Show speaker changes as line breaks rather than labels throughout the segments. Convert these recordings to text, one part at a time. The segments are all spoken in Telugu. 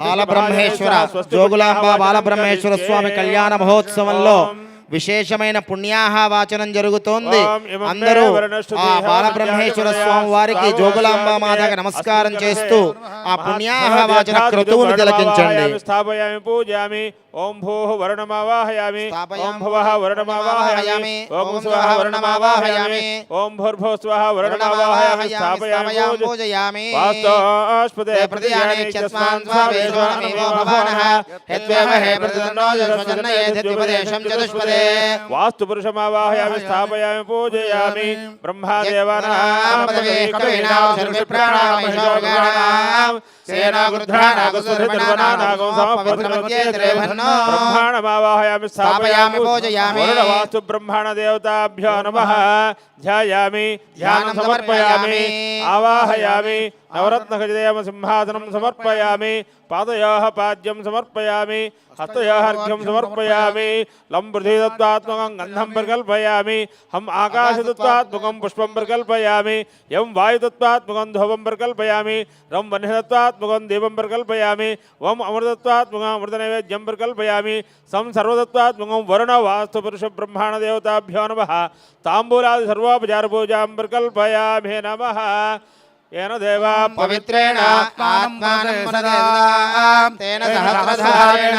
బాలబ్రహ్మేశ్వర జోగులాంబ బాలబ్రహ్మేశ్వర స్వామి కళ్యాణ మహోత్సవంలో విశేషమైన పుణ్యాహ వాచనం జరుగుతోంది. అందరూ ఆ బాలబ్రహ్మేశ్వర స్వామి వారికి జోగులాంబ మాతకి నమస్కారం చేస్తూ ఆ పుణ్యాహ వాచన క్రతువును తిలకించండి.
స్థాపయామి ఓం భూః వరుణమావాహయామి ఓం భువః వరుణమావాహయామి ఓం స్వః వరుణమావాహయామి ఓం భూర్భువః స్వః వరుణమావాహయామి స్థాపయామి పూజ
పూజయామి. స్వావేశో నమో భవానః జన్మజన్నయేతిపదేశం చతుష్పదే
वास्तु पुरुषमावाहयामि स्थापयामि पूजयामि। ब्रह्मादेवानां ब्रह्माणमावाहयामि स्थापयामि पूजयामि। वास्तु ब्रह्माणदेवताभ्यो नमः।
ध्यायामि ध्यानं समर्पयामि। आवाहयामि। नवरत्न
नवरत्नखचितयम
सिंहासनं समर्पयामि।
पादयाः
पाद्यं समर्पयामि। हस्तयाः
अर्घ्यं समर्पयामि।
लम्बृधीत आकाशदत्तात्मकं गंधम प्रकल्पयामि।
हम आकाशदत्तात्मकं
पुष्पं प्रकल्पयामि। एवं वायुदत्तात्मकं
धूपं
प्रकल्पयामि। रम वह्निदत्तात्मकं दीपं प्रकल्पयामि।
वम अमृतत्वात्मक अमृत नैवेद्यम
प्रकल्पया सम सर्वतत्वात्मक वरुण वास्तुपुरुष
ब्रह्मण देवताभ्यो नम। तांबूलाद
सर्वोपचार पूजा प्रकल्पया मे नम।
येन देवा
पवित्रेण आत्मानं
सदा तेन सहस्रधारेण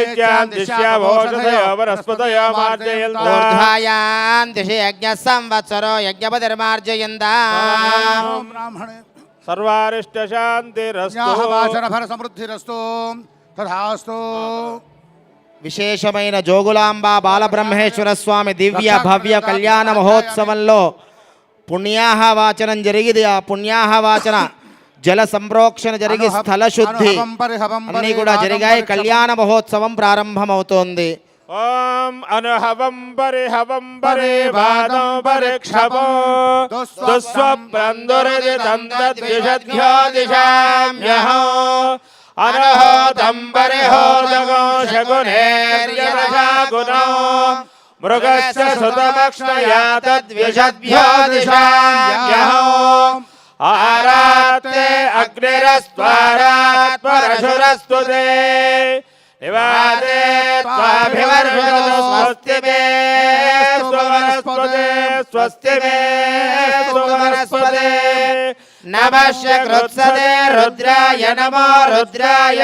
తథాస్తు
విశేషమైన జోగులాంబ బాలబ్రహ్మేశ్వర స్వామి దివ్య భవ్య కళ్యాణ మహోత్సవంలో పుణ్యాహ వాచనం జరిగింది ఆ పుణ్యాహ వాచన జల సంప్రోక్షణ జరిగి స్థల శుద్ధి అన్నీ కూడా జరిగాయి. కళ్యాణ మహోత్సవం ప్రారంభమవుతోంది.
ఓం అనుహవం పరిహవం పరే వాదం పరిక్షమో దుస్వప్రందురితం తద్విషద్భ్యో దిశామ్యహో అనహోతం పరిహోదగో శగునేర్యనశాగుణో మృగస్య సుతమక్ష్మయా తద్విషద్భ్యో దిశామ్యహో ఆరాత్తే అగ్నిరస్త్వారాత్ పరశురస్తు తే నివాదే త్వాభివర్షతు స్వస్తి మే స్వవనస్పతే స్వస్తి మే స్వవనస్పతే
నమశ్య కృత్సదే రుద్రాయ నమో రుద్రాయ